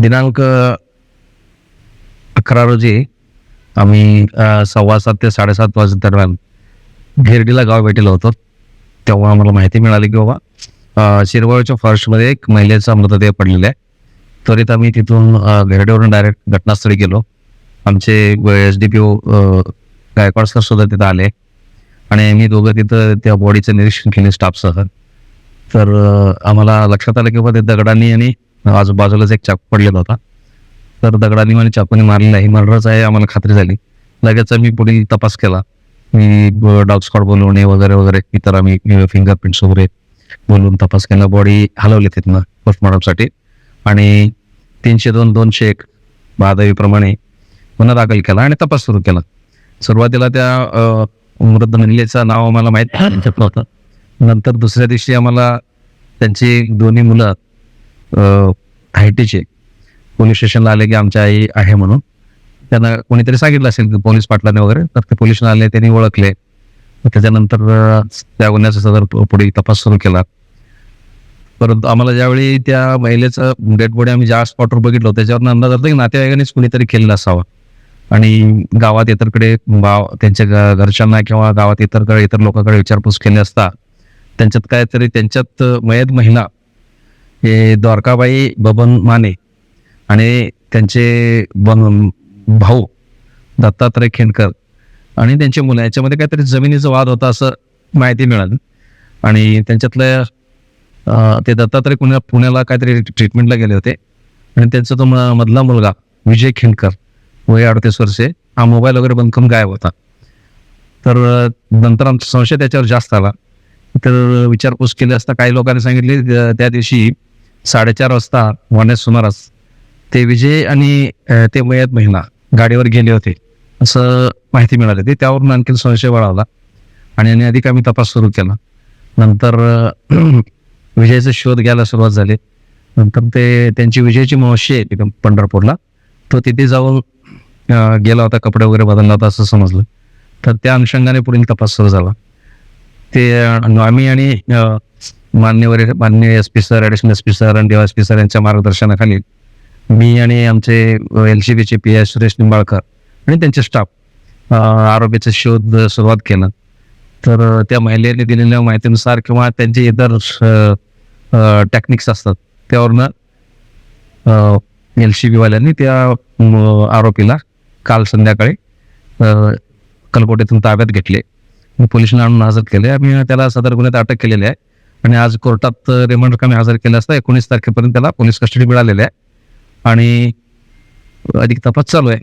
दिनांक अकरा रोजी आम्ही सव्वा सात ते साडेसात वाजे दरम्यान घेरडीला गाव भेटेलो होतो. तेव्हा आम्हाला माहिती मिळाली की बाबा शिरवळच्या फॉरेस्टमध्ये एक महिलेचा मृतदेह पडलेला आहे. त्वरित आम्ही तिथून घेरडीवरून डायरेक्ट घटनास्थळी गेलो. आमचे S D P O Gaikwad sir सुद्धा तिथं आले. आणि मी दोघं तिथं त्या बॉडीचं निरीक्षण केले स्टाफसह. तर आम्हाला लक्षात आलं की बाबा ते दगडांनी आणि आजूबाजूलाच एक चाकू पडलेला होता. तर दगडाने मला चाकूने मारलेला आहे मर्डरच आहे आम्हाला खात्री झाली. लगेच मी पुढील तपास केला. मी डॉग स्कॉट बोलवणे वगैरे वगैरे इतर आम्ही फिंगरप्रिंट्स वगैरे बोलून तपास केला. बॉडी हलवली तिथनं पोस्टमॉर्टमसाठी आणि तीनशे दोन दोनशे एक महादेवीप्रमाणे गुन्हा दाखल केला आणि तपास सुरू केला. सुरुवातीला त्या वृद्ध मृत महिलेचं नाव आम्हाला माहीत नव्हतं. नंतर दुसऱ्या दिवशी आम्हाला त्यांची दोन्ही मुलं हायटीचे पोलीस स्टेशनला आले की आमच्या आई आहे म्हणून. त्यांना कोणीतरी सांगितलं असेल की पोलीस पाटलाने वगैरे तर ते पोलीस आले त्यांनी ओळखले. त्याच्यानंतर त्या गुन्ह्याचा सदर पुढे तपास सुरू केला. परंतु आम्हाला ज्यावेळी त्या महिलेचं डेड बॉडी आम्ही ज्या स्पॉटवर बघितलो त्याच्यावर अंदाज होता की नातेवाईकांनीच कुणीतरी केलेला असावा. आणि गावात इतरकडे गाव त्यांच्या घरच्यांना किंवा गावात इतरकडे इतर लोकांकडे विचारपूस केली असता त्यांच्यात काहीतरी त्यांच्यात मयत महिला हे द्वारकाबाई बबन माने आणि त्यांचे बन भाऊ दत्तात्रय खेंडकर आणि त्यांची मुलं याच्यामध्ये काहीतरी जमिनीचा वाद होता असं माहिती मिळाली. आणि त्यांच्यातल्या ते दत्तात्रय पुण्या पुण्याला काहीतरी ट्रीटमेंटला गेले होते. आणि त्यांचा तो म- मधला मुलगा विजय खेंडकर वय अडतीस वर्षे हा मोबाईल वगैरे बंद करून गायब होता. तर नंतर आमचा संशय त्याच्यावर जास्त आला. तर विचारपूस केली असता काही लोकांनी सांगितले त्या दिवशी साडेचार वाजता वाण्यास सुमारास ते विजय आणि ते मयत महिला गाडीवर गेले होते. असं माहिती मिळाली. होती त्यावरून आणखी संशय वाढवला आणि अधिक आम्ही तपास सुरू केला. नंतर विजयचा शोध घ्यायला सुरुवात झाली. नंतर ते त्यांची विजयची मावशी आहे तिथं पंढरपूरला. तो तिथे जाऊन गेला होता कपडे वगैरे बदलला होता असं समजलं. तर त्या अनुषंगाने पुढील तपास सुरू झाला. ते आम्ही आणि मान्यवर मान्य S P sir additional S P sir आणि एस पी सर यांच्या मार्गदर्शनाखाली मी आणि आमचे एल सी बीचे पी आय सुरेश निंबाळकर आणि त्यांचे स्टाफ आरोग्याचा शोध सुरुवात केला. तर त्या महिलेने दिलेल्या माहितीनुसार किंवा त्यांचे इतर टेक्निक्स असतात त्यावरनं एल सी बीवाल्यांनी त्या आरोपीला काल संध्याकाळी कलकोटेतून ताब्यात घेतले. मग पोलिसांना आणून हजर केले. आम्ही त्याला सदर गुन्ह्यात अटक केलेली आहे. आणि आज कोर्टात रिमांड कमी हजर केलं असता एकोणीस तारखेपर्यंत त्याला पोलीस कस्टडी मिळालेली आहे. आणि अधिक तपास चालू आहे.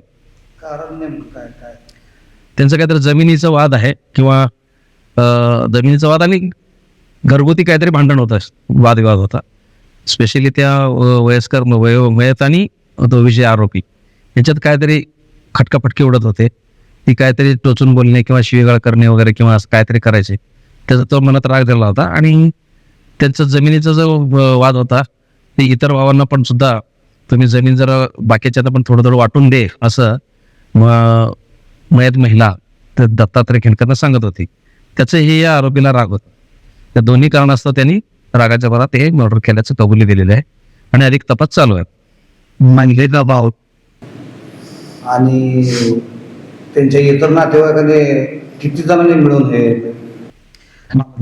त्यांचं काहीतरी जमिनीचा वाद आहे किंवा जमिनीचा वाद आणि घरगुती काहीतरी भांडण होतं वादविवाद होता. स्पेशली त्या वयस्कर वयो मयत आणि तो विजय आरोपी. याच्यात काहीतरी खटकाफटकी उडत होते. ती काहीतरी टोचून बोलणे किंवा शिवेगाळ करणे वगैरे किंवा असं काहीतरी करायचे. त्याचा तो मनात राग झाला होता आणि त्यांचा जमिनीचा जो वाद होता ते इतर भावांना पण सुद्धा तुम्ही जमीन जरा बाकीच्यांना पण थोडं थोडं वाटून दे असं मयत महिला तर दत्तात्रय खेडकरनं सांगत होती. त्याचं हे या आरोपीला राग होता. त्या दोन्ही कारणास्तव त्यांनी रागाच्या भरात हे मर्डर केल्याचं कबुली दिलेलं आहे आणि अधिक तपास चालू आहे. महिलेचा भाव आणि त्यांच्या इतर नातेवाईकाने किती जणांनी मिळून हे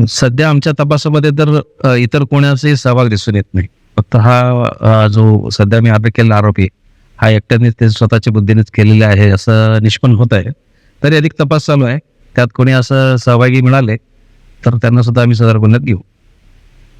सध्या आमच्या तपासामध्ये तर इतर कोणाचाही सहभाग दिसून येत नाही. फक्त हा जो सध्या मी अटक केलेला आरोपी हा एकट्यानेच ते स्वतःच्या बुद्धीनेच केलेले आहे असं निष्पन्न होत आहे. तरी अधिक तपास चालू आहे. त्यात कोणी असं सहभागी मिळाले तर त्यांना सुद्धा आम्ही सदर गुन्ह्यात घेऊ.